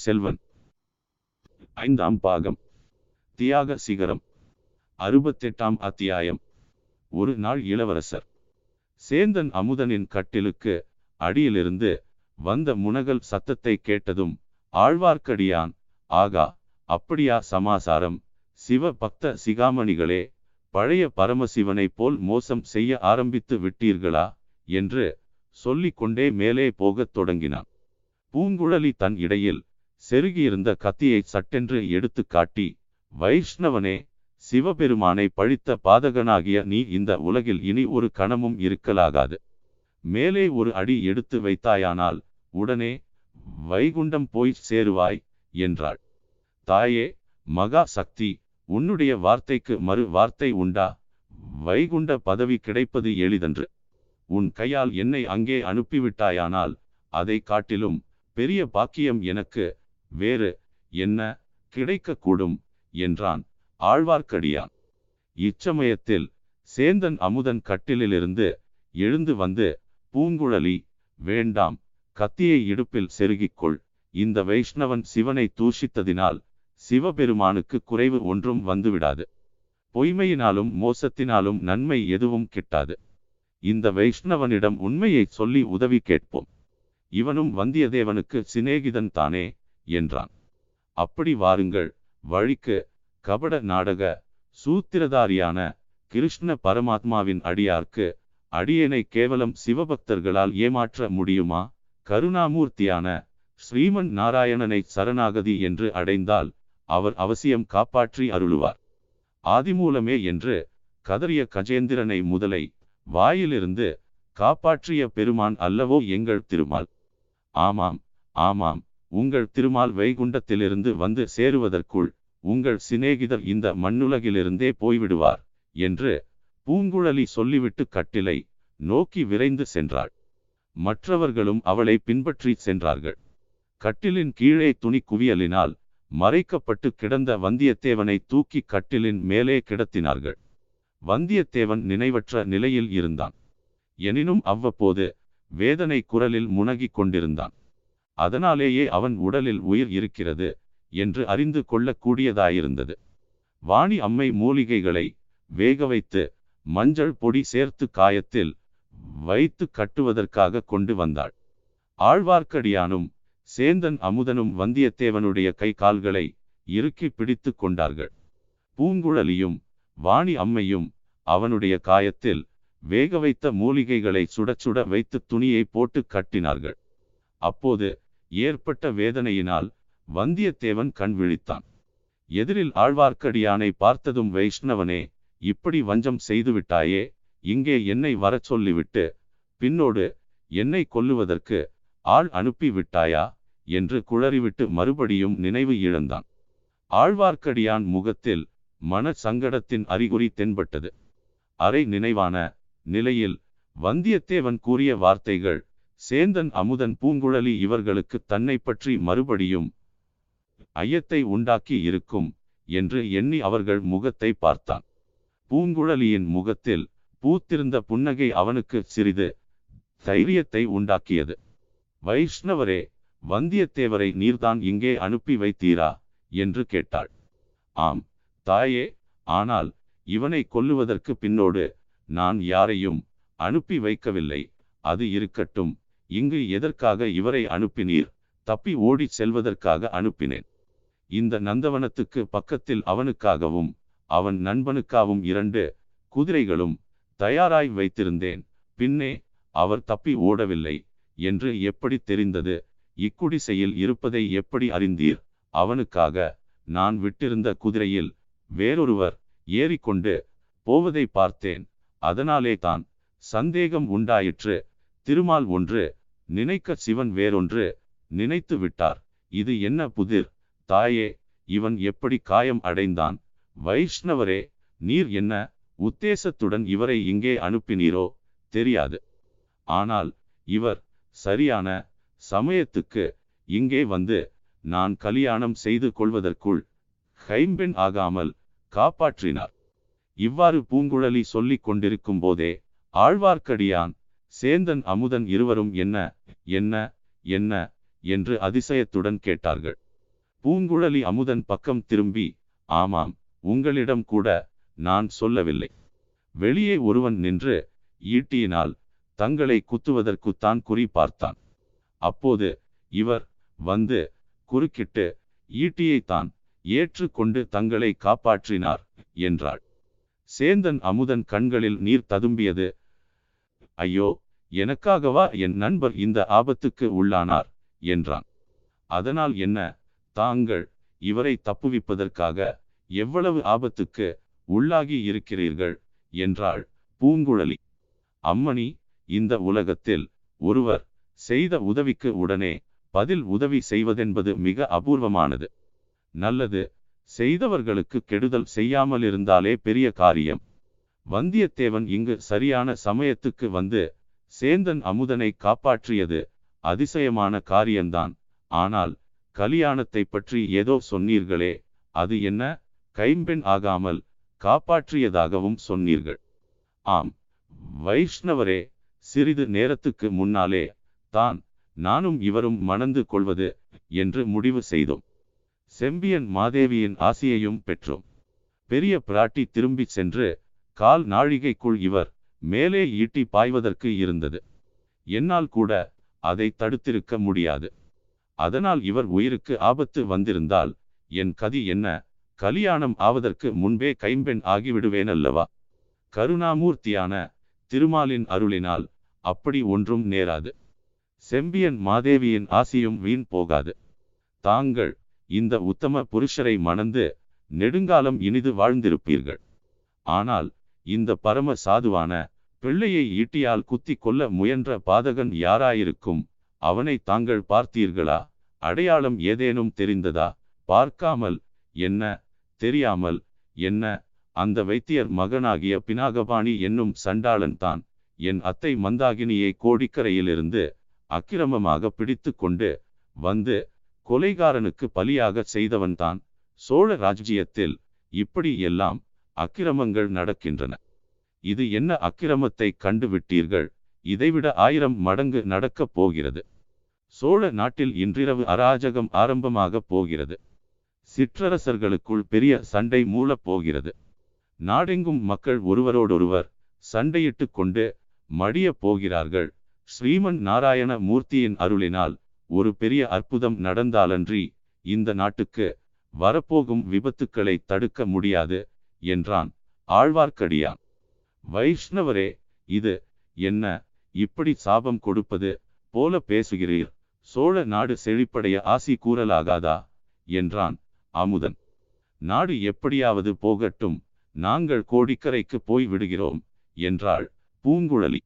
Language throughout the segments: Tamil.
செல்வன். ஐந்தாம் பாகம். தியாக சிகரம். அறுபத்தெட்டாம் அத்தியாயம். ஒரு நாள் இளவரசர். சேந்தன் அமுதனின் கட்டிலுக்கு அடியிலிருந்து வந்த முனகல் சத்தத்தை கேட்டதும் ஆழ்வார்க்கடியான் ஆகா அப்படியா சமாசாரம்? சிவ பக்த சிகாமணிகளே பழைய பரமசிவனைப் போல் மோசம் செய்ய ஆரம்பித்து விட்டீர்களா? என்று சொல்லிக்கொண்டே மேலே போகத் தொடங்கினான். பூங்குழலி தன் இடையில் செருகியிருந்த கத்தியை சட்டென்று எடுத்து காட்டி வைஷ்ணவனே சிவபெருமானை பழித்த பாதகனாகிய நீ இந்த உலகில் இனி ஒரு கணமும் இருக்கலாகாது. மேலே ஒரு அடி எடுத்து வைத்தாயானால் உடனே வைகுண்டம் போய் சேருவாய் என்றாள். தாயே மகா சக்தி உன்னுடைய வார்த்தைக்கு மறு வார்த்தை உண்டா? வைகுண்ட பதவி கிடைப்பது எளிதன்று. உன் கையால் என்னை அங்கே அனுப்பிவிட்டாயானால் அதை காட்டிலும் பெரிய பாக்கியம் எனக்கு வேறு என்ன கிடைக்கக்கூடும் என்றான் ஆழ்வார்க்கடியான். இச்சமயத்தில் சேந்தன் அமுதன் கட்டிலிலிருந்து எழுந்து வந்து பூங்குழலி வேண்டாம் கத்தியை இடுப்பில் செருகிக்கொள். இந்த வைஷ்ணவன் சிவனை தூஷித்ததினால் சிவபெருமானுக்கு குறைவு ஒன்றும் வந்துவிடாது. பொய்மையினாலும் மோசத்தினாலும் நன்மை எதுவும் கிட்டாது. இந்த வைஷ்ணவனிடம் உண்மையை சொல்லி உதவி கேட்போம். இவனும் வந்தியத்தேவனுக்கு சிநேகிதன் தானே என்றான். அப்படி வாருங்கள் வழிக்கு கபட நாடக சூத்திரதாரியான கிருஷ்ண பரமாத்மாவின் அடியார்க்கு அடியனை கேவலம் சிவபக்தர்களால் ஏமாற்ற முடியுமா? கருணாமூர்த்தியான ஸ்ரீமன் நாராயணனை சரணாகதி என்று அடைந்தால் அவர் அவசியம் காப்பாற்றி அருளுவார். ஆதிமூலமே என்று கதறிய கஜேந்திரனை முதலை வாயிலிருந்து காப்பாற்றிய பெருமான் அல்லவோ எங்கள் திருமால். ஆமாம் ஆமாம் உங்கள் திருமால் வைகுண்டத்திலிருந்து வந்து சேருவதற்குள் உங்கள் சிநேகிதர் இந்த மண்ணுலகிலிருந்தே போய்விடுவார் என்று பூங்குழலி சொல்லிவிட்டு கட்டிலை நோக்கி விரைந்து சென்றாள். மற்றவர்களும் அவளை பின்பற்றி சென்றார்கள். கட்டிலின் கீழே துணி குவியலினால் மறைக்கப்பட்டு கிடந்த வந்தியத்தேவனை தூக்கி கட்டிலின் மேலே கிடத்தினார்கள். வந்தியத்தேவன் நினைவற்ற நிலையில் இருந்தான். எனினும் அவ்வப்போது வேதனை குரலில் முனகிக் கொண்டிருந்தான். அதனாலேயே அவன் உடலில் உயிர் இருக்கிறது என்று அறிந்து கொள்ளக்கூடியதாயிருந்தது. வாணி அம்மை மூலிகைகளை வேக வைத்து மஞ்சள் பொடி சேர்த்து காயத்தில் வைத்து கட்டுவதற்காக கொண்டு வந்தாள். ஆழ்வார்க்கடியானும் சேந்தன் அமுதனும் வந்தியத்தேவனுடைய கை கால்களை இறுக்கி பிடித்து கொண்டார்கள். பூங்குழலியும் வாணி அம்மையும் அவனுடைய காயத்தில் வேக வைத்த மூலிகைகளை சுட சுட வைத்து துணியை போட்டு கட்டினார்கள். அப்போது ஏற்பட்ட வேதனையினால் வந்தியத்தேவன் கண் விழித்தான். எதிரில் ஆழ்வார்க்கடியானை பார்த்ததும் வைஷ்ணவனே இப்படி வஞ்சம் செய்துவிட்டாயே இங்கே என்னை வரச் சொல்லிவிட்டு பின்னோடு என்னை கொல்லுவதற்கு ஆள் அனுப்பி விட்டாயா? என்று குளறிவிட்டு மறுபடியும் நினைவு இழந்தான். ஆழ்வார்க்கடியான் முகத்தில் மன சங்கடத்தின் அறிகுறி தென்பட்டது. அரை நினைவான நிலையில் வந்தியத்தேவன் கூறிய வார்த்தைகள் சேந்தன் அமுதன் பூங்குழலி இவர்களுக்கு தன்னை பற்றி மறுபடியும் ஐயத்தை உண்டாக்கி இருக்கும் என்று எண்ணி அவர்கள் முகத்தை பார்த்தான். பூங்குழலியின் முகத்தில் பூத்திருந்த புன்னகை அவனுக்கு சிறிது தைரியத்தை உண்டாக்கியது. வைஷ்ணவரே வந்தியத்தேவரை நீர்தான் இங்கே அனுப்பி வைத்தீரா? என்று கேட்டாள். ஆம் தாயே ஆனால் இவனை கொல்லுவதற்கு பின்னோடு நான் யாரையும் அனுப்பி வைக்கவில்லை. அது இருக்கட்டும். இங்கு எதற்காக இவரை அனுப்பினீர்? தப்பி ஓடிச் செல்வதற்காக அனுப்பினேன். இந்த நந்தவனத்துக்கு பக்கத்தில் அவனுக்காகவும் அவன் நண்பனுக்காகவும் இரண்டு குதிரைகளும் தயாராய் வைத்திருந்தேன். பின்னே அவர் தப்பி ஓடவில்லை என்று எப்படி தெரிந்தது? இக்குடிசையில் இருப்பதை எப்படி அறிந்தீர்? அவனுக்காக நான் விட்டிருந்த குதிரையில் வேறொருவர் ஏறிக்கொண்டு போவதை பார்த்தேன். அதனாலே தான் சந்தேகம் உண்டாயிற்று. திருமால் ஒன்று நினைக்க சிவன் வேறொன்று நினைத்து விட்டார். இது என்ன புதிர்? தாயே இவன் எப்படி காயம் அடைந்தான்? வைஷ்ணவரே நீர் என்ன உத்தேசத்துடன் இவரை இங்கே அனுப்பினீரோ தெரியாது. ஆனால் இவர் சரியான சமயத்துக்கு இங்கே வந்து நான் கல்யாணம் செய்து கொள்வதற்குள் கைம்பெண் ஆகாமல் காப்பாற்றினார். இவ்வாறு பூங்குழலி சொல்லிக் கொண்டிருக்கும் போதே ஆழ்வார்க்கடியான் சேந்தன் அமுதன் இருவரும் என்ன என்ன என்ன என்று அதிசயத்துடன் கேட்டார்கள். பூங்குழலி அமுதன் பக்கம் திரும்பி ஆமாம் உங்களிடம் கூட நான் சொல்லவில்லை. வெளியே ஒருவன் நின்று ஈட்டியினால் தங்களை குத்துவதற்குத்தான் குறி பார்த்தான். அப்போது இவர் வந்து குறுக்கிட்டு ஈட்டியைத்தான் ஏற்றுக்கொண்டு தங்களை காப்பாற்றினார் என்றாள். சேந்தன் அமுதன் கண்களில் நீர் ததும்பியது ஐயோ எனக்காகவா என் நண்பர் இந்த ஆபத்துக்கு உள்ளானார்? என்றான். அதனால் என்ன? தாங்கள் இவரை தப்புவிப்பதற்காக எவ்வளவு ஆபத்துக்கு உள்ளாகி இருக்கிறீர்கள்? என்றாள் பூங்குழலி. அம்மணி இந்த உலகத்தில் ஒருவர் செய்த உதவிக்கு உடனே பதில் உதவி செய்வதென்பது மிக அபூர்வமானது. நல்லது செய்தவர்களுக்கு கெடுதல் செய்யாமல் இருந்தாலே பெரிய காரியம். வந்தியத்தேவன் இங்கு சரியான சமயத்துக்கு வந்து சேந்தன் அமுதனை காப்பாற்றியது அதிசயமான காரியம்தான் ஆனால் கலியாணத்தை பற்றி ஏதோ சொன்னீர்களே அது என்ன? கைம்பெண் ஆகாமல் காப்பாற்றியதாகவும் சொன்னீர்கள். ஆம் வைஷ்ணவரே சிறிது நேரத்துக்கு முன்னாலே தான் நானும் இவரும் மணந்து கொள்வது என்று முடிவு செய்தோம். செம்பியன் மாதேவியின் ஆசையையும் பெற்றோம். பெரிய பிராட்டி திரும்பி சென்று கால் நாழிகைக்குள் இவர் மேலே ஈட்டி பாய்வதற்கு இருந்தது. என்னால் கூட அதை தடுத்திருக்க முடியாது. அதனால் இவர் உயிருக்கு ஆபத்து வந்திருந்தால் என் கதி என்ன? கலியாணம் ஆவதற்கு முன்பே கைம்பெண் ஆகிவிடுவேன் அல்லவா கருணாமூர்த்தியான திருமாலின் அருளினால் அப்படி ஒன்றும் நேராது. செம்பியன் மாதேவியின் ஆசையும் வீண் போகாது. தாங்கள் இந்த உத்தம புருஷரை மணந்து நெடுங்காலம் இனிது வாழ்ந்திருப்பீர்கள். ஆனால் இந்த பரம சாதுவான பிள்ளையை ஈட்டியால் குத்தி கொல்ல முயன்ற பாதகன் யாராயிருக்கும்? அவனை தாங்கள் பார்த்தீர்களா? அடையாளம் ஏதேனும் தெரிந்ததா? பார்க்காமல் என்ன? தெரியாமல் என்ன? அந்த வைத்தியர் மகனாகிய பினாகபாணி என்னும் சண்டாளன் தான். என் அத்தை மந்தாகினியை கோடிக்கரையிலிருந்து அக்கிரமமாக பிடித்து கொண்டு வந்து கொலைகாரனுக்கு பலியாக செய்தவன்தான். சோழ ராஜ்ஜியத்தில் இப்படி எல்லாம் அக்கிரமங்கள் நடக்கின்றன. இது என்ன அக்கிரமத்தை கண்டுவிட்டீர்கள்? இதைவிட ஆயிரம் மடங்கு நடக்கப் போகிறது. சோழ நாட்டில் இன்றிரவு அராஜகம் ஆரம்பமாகப் போகிறது. சிற்றரசர்களுக்குள் பெரிய சண்டை மூலப் போகிறது. நாடெங்கும் மக்கள் ஒருவரோடொருவர் சண்டையிட்டு கொண்டு மடிய போகிறார்கள். ஸ்ரீமன் நாராயண மூர்த்தியின் அருளினால் ஒரு பெரிய அற்புதம் நடந்தாலன்றி இந்த நாட்டுக்கு வரப்போகும் விபத்துக்களை தடுக்க முடியாது. என்றான். ஆழ்வார்க்கடியான் வைஷ்ணவரே இது என்ன? இப்படி சாபம் கொடுப்பது போல பேசுகிறீர். சோழ நாடு செழிப்படைய ஆசி கூறலாகாதா? என்றான் அமுதன் நாடு எப்படியாவது போகட்டும். நாங்கள் கோடிக்கரைக்கு போய் விடுகிறோம் என்றாள் பூங்குழலி.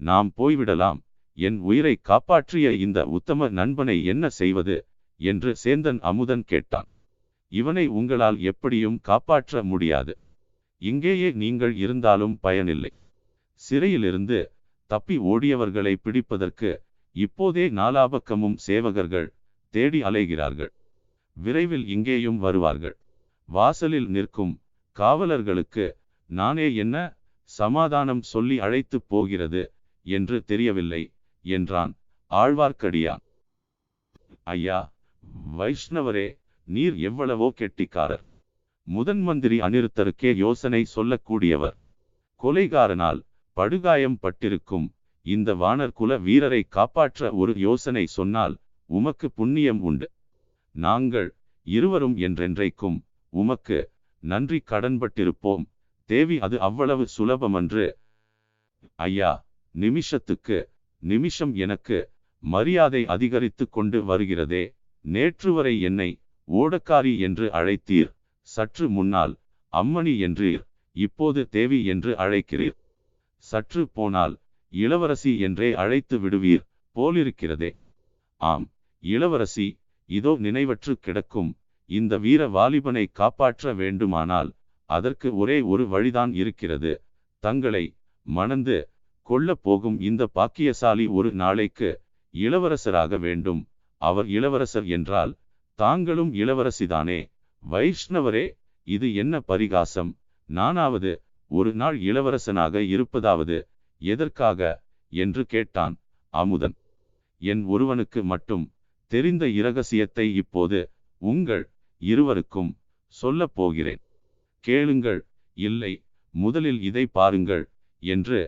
நாம் போய்விடலாம் என் உயிரை காப்பாற்றிய இந்த உத்தம நண்பனை என்ன செய்வது? என்று சேந்தன் அமுதன் கேட்டான். இவனை உங்களால் எப்படியும் காப்பாற்ற முடியாது. இங்கேயே நீங்கள் இருந்தாலும் பயனில்லை. சிறையிலிருந்து தப்பி ஓடியவர்களை பிடிப்பதற்கு இப்போதே நாலாபக்கமும் சேவகர்கள் தேடி அலைகிறார்கள். விரைவில் இங்கேயும் வருவார்கள். வாசலில் நிற்கும் காவலர்களுக்கு நானே என்ன சமாதானம் சொல்லி அழைத்து போகிறது என்று தெரியவில்லை என்றான் ஆழ்வார்க்கடியான். ஐயா வைஷ்ணவரே நீர் எவ்வளவோ கெட்டிக்காரர். முதன் மந்திரி அனிருத்தருக்கே யோசனை சொல்லக்கூடியவர். கொலைகாரனால் படுகாயம் பட்டிருக்கும் இந்த வானர் குல வீரரை காப்பாற்ற ஒரு யோசனை சொன்னால் உமக்கு புண்ணியம் உண்டு. நாங்கள் இருவரும் என்றென்றைக்கும் உமக்கு நன்றி கடன்பட்டிருப்போம். தேவி அது அவ்வளவு சுலபமன்று. ஐயா நிமிஷத்துக்கு நிமிஷம் எனக்கு மரியாதை அதிகரித்து கொண்டு வருகிறதே. நேற்று வரை என்னை ஓடக்காரி என்று அழைத்தீர். சற்று முன்னால் அம்மணி என்றீர். இப்போது தேவி என்று அழைக்கிறீர். சற்று போனால் இளவரசி என்றே அழைத்து விடுவீர் போலிருக்கிறதே. ஆம் இளவரசி இதோ நினைவற்று கிடக்கும். இந்த வீர வாலிபனை காப்பாற்ற வேண்டுமானால் அதற்கு ஒரே ஒரு வழிதான் இருக்கிறது. தங்களை மணந்து கொள்ளப் போகும் இந்த பாக்கியசாலி ஒரு நாளைக்கு இளவரசராக வேண்டும். அவர் இளவரசர் என்றால் தாங்களும் இளவரசிதானே. வைஷ்ணவரே இது என்ன பரிகாசம்? நானாவது ஒரு நாள் இளவரசனாக இருப்பதாவது எதற்காக? என்று கேட்டான் அமுதன் என் ஒருவனுக்கு மட்டும் தெரிந்த இரகசியத்தை இப்போது உங்கள் இருவருக்கும் சொல்லப் போகிறேன். கேளுங்கள் இல்லை முதலில் இதை பாருங்கள் என்று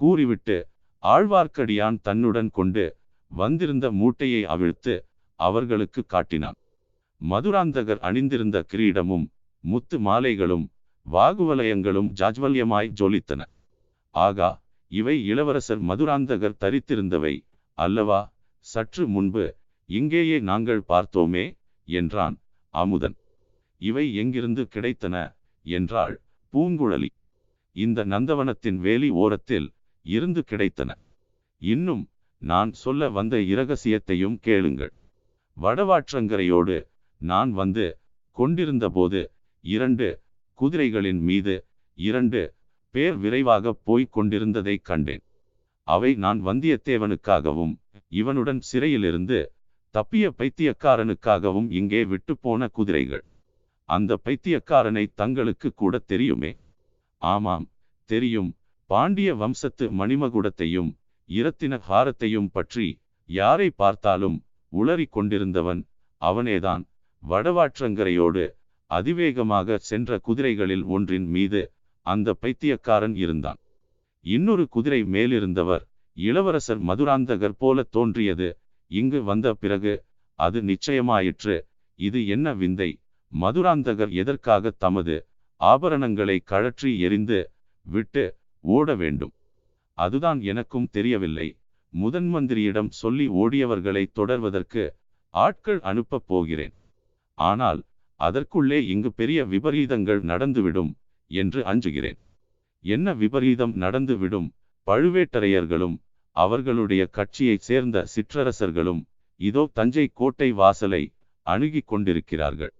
கூறிவிட்டு ஆழ்வார்க்கடியான் தன்னுடன் கொண்டு வந்திருந்த மூட்டையை அவிழ்த்து அவர்களுக்கு காட்டினான். மதுராந்தகர் அணிந்திருந்த கிரீடமும் முத்து மாலைகளும் வாகுவலயங்களும் ஜாஜ்வல்யமாய் ஜொலித்தன. ஆகா இவை இளவரசர் மதுராந்தகர் தரித்திருந்தவை அல்லவா? சற்று முன்பு இங்கேயே நாங்கள் பார்த்தோமே என்றான் அமுதன் இவை எங்கிருந்து கிடைத்தன என்றாள் பூங்குழலி. இந்த நந்தவனத்தின் வேலி ஓரத்தில் இருந்து கிடைத்தன. இன்னும் நான் சொல்ல வந்த இரகசியத்தையும் கேளுங்கள். வடவாற்றங்கரையோடு நான் வந்து கொண்டிருந்தபோது இரண்டு குதிரைகளின் மீது இரண்டு பேர் விரைவாக போய்க் கொண்டிருந்ததை கண்டேன். அவை நான் வந்தியத்தேவனுக்காகவும் இவனுடன் சிறையிலிருந்து தப்பிய பைத்தியக்காரனுக்காகவும் இங்கே விட்டுப்போன போன குதிரைகள். அந்த பைத்தியக்காரனை தங்களுக்கு கூட தெரியுமே? ஆமாம் தெரியும். பாண்டிய வம்சத்து மணிமகுடத்தையும் இரத்தின ஹாரத்தையும் பற்றி யாரை பார்த்தாலும் உளறிக் கொண்டிருந்தவன் அவனேதான். வடவாற்றங்கரையோடு அதிவேகமாக சென்ற குதிரைகளில் ஒன்றின் மீது அந்த பைத்தியக்காரன் இருந்தான். இன்னொரு குதிரை மேலிருந்தவர் இளவரசர் மதுராந்தகர் போல தோன்றியது. இங்கு வந்த பிறகு அது நிச்சயமாயிற்று. இது என்ன விந்தை? மதுராந்தகர் எதற்காக தமது ஆபரணங்களை கழற்றி எரிந்து விட்டு ஓட வேண்டும்? அதுதான் எனக்கும் தெரியவில்லை. முதன்மந்திரியிடம் சொல்லி ஓடியவர்களை தொடர்வதற்கு ஆட்கள் அனுப்பப் போகிறேன். ஆனால் அதற்குள்ளே இங்கு பெரிய விபரீதங்கள் நடந்துவிடும் என்று அஞ்சுகிறேன். என்ன விபரீதம் நடந்துவிடும்? பழுவேட்டரையர்களும் அவர்களுடைய கட்சியைச் சேர்ந்த சிற்றரசர்களும் இதோ தஞ்சை கோட்டை வாசலை அணுகிக் கொண்டிருக்கிறார்கள்.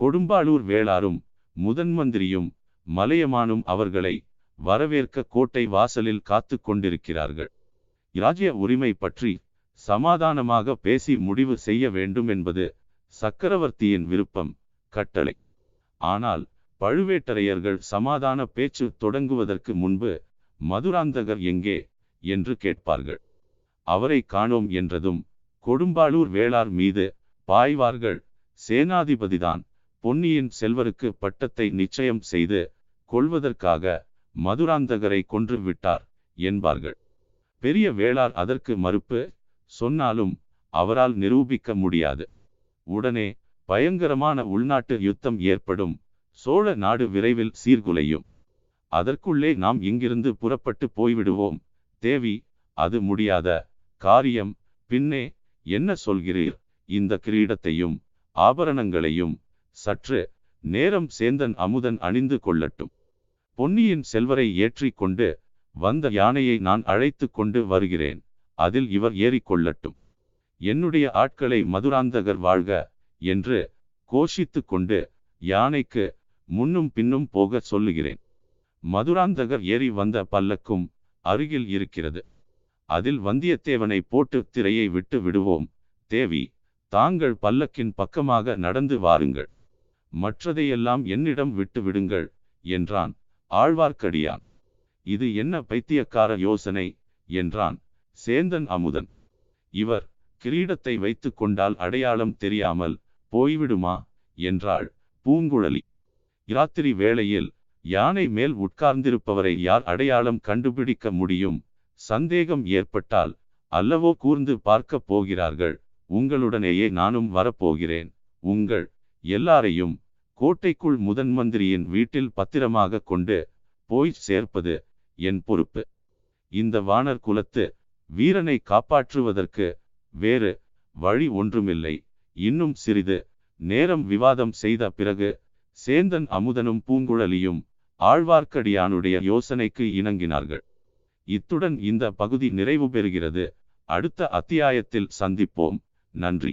கொடும்பாளூர் வேளாரும் முதன்மந்திரியும் மலையமானும் அவர்களை வரவேற்க கோட்டை வாசலில் காத்து கொண்டிருக்கிறார்கள். இராஜ்ய உரிமை பற்றி சமாதானமாக பேசி முடிவு செய்ய வேண்டும் என்பது சக்கரவர்த்தியின் விருப்பம் கட்டளை. ஆனால் பழுவேட்டரையர்கள் சமாதான பேச்சு தொடங்குவதற்கு முன்பு மதுராந்தகர் எங்கே என்று கேட்பார்கள். அவரை காணோம் என்றதும் கொடும்பாளூர் வேளார் மீது பாய்வார்கள். சேனாதிபதிதான் பொன்னியின் செல்வருக்கு பட்டத்தை நிச்சயம் செய்து கொள்வதற்காக மதுராந்தகரை கொன்று விட்டார் என்பார்கள். பெரிய வேளார் அதற்கு மறுப்பு சொன்னாலும் அவரால் நிரூபிக்க முடியாது. உடனே பயங்கரமான உள்நாட்டு யுத்தம் ஏற்படும். சோழ நாடு விரைவில் சீர்குலையும். அதற்குள்ளே நாம் இங்கிருந்து புறப்பட்டு போய்விடுவோம். தேவி அது முடியாத காரியம். பின்னே என்ன சொல்கிறீர்? இந்த கிரீடத்தையும் ஆபரணங்களையும் சற்று நேரம் சேந்தன் அமுதன் அணிந்து கொள்ளட்டும். பொன்னியின் செல்வரை ஏற்றி கொண்டு வந்த யானையை நான் அழைத்து கொண்டு வருகிறேன். அதில் இவர் ஏறிக்கொள்ளட்டும் என்னுடைய ஆட்களை மதுராந்தகர் வாழ்க என்று கோஷித்து கொண்டு யானைக்கு முன்னும் பின்னும் போக சொல்லுகிறேன். மதுராந்தகர் ஏறி வந்த பல்லக்கும் அருகில் இருக்கிறது. அதில் வந்தியத்தேவனை போட்டு திரையை விட்டு விடுவோம். தேவி தாங்கள் பல்லக்கின் பக்கமாக நடந்து வாருங்கள். மற்றதையெல்லாம் என்னிடம் விட்டு விடுங்கள் என்றான் ஆழ்வார்க்கடியான். இது என்ன பைத்தியக்கார யோசனை என்றான் சேந்தன் அமுதன். இவர் கிரீடத்தை வைத்து கொண்டால் அடையாளம் தெரியாமல் போய்விடுமா? என்றாள் பூங்குழலி. இராத்திரி வேளையில் யானை மேல் உட்கார்ந்திருப்பவரை யார் அடையாளம் கண்டுபிடிக்க முடியும்? சந்தேகம் ஏற்பட்டால் அல்லவோ கூர்ந்து பார்க்கப் போகிறார்கள். உங்களுடனேயே நானும் வரப்போகிறேன். உங்கள் எல்லாரையும் கோட்டைக்குள் முதன் மந்திரியின் வீட்டில் பத்திரமாக கொண்டு போய் சேர்ப்பது என் பொறுப்பு. இந்த வானர் குலத்து வீரனை காப்பாற்றுவதற்கு வேறு வழி ஒன்றுமில்லை. இன்னும் சிறிது நேரம் விவாதம் செய்த பிறகு சேந்தன் அமுதனும் பூங்குழலியும் ஆழ்வார்க்கடியானுடைய யோசனைக்கு இணங்கினார்கள். இத்துடன் இந்த பகுதி நிறைவு பெறுகிறது. அடுத்த அத்தியாயத்தில் சந்திப்போம். நன்றி.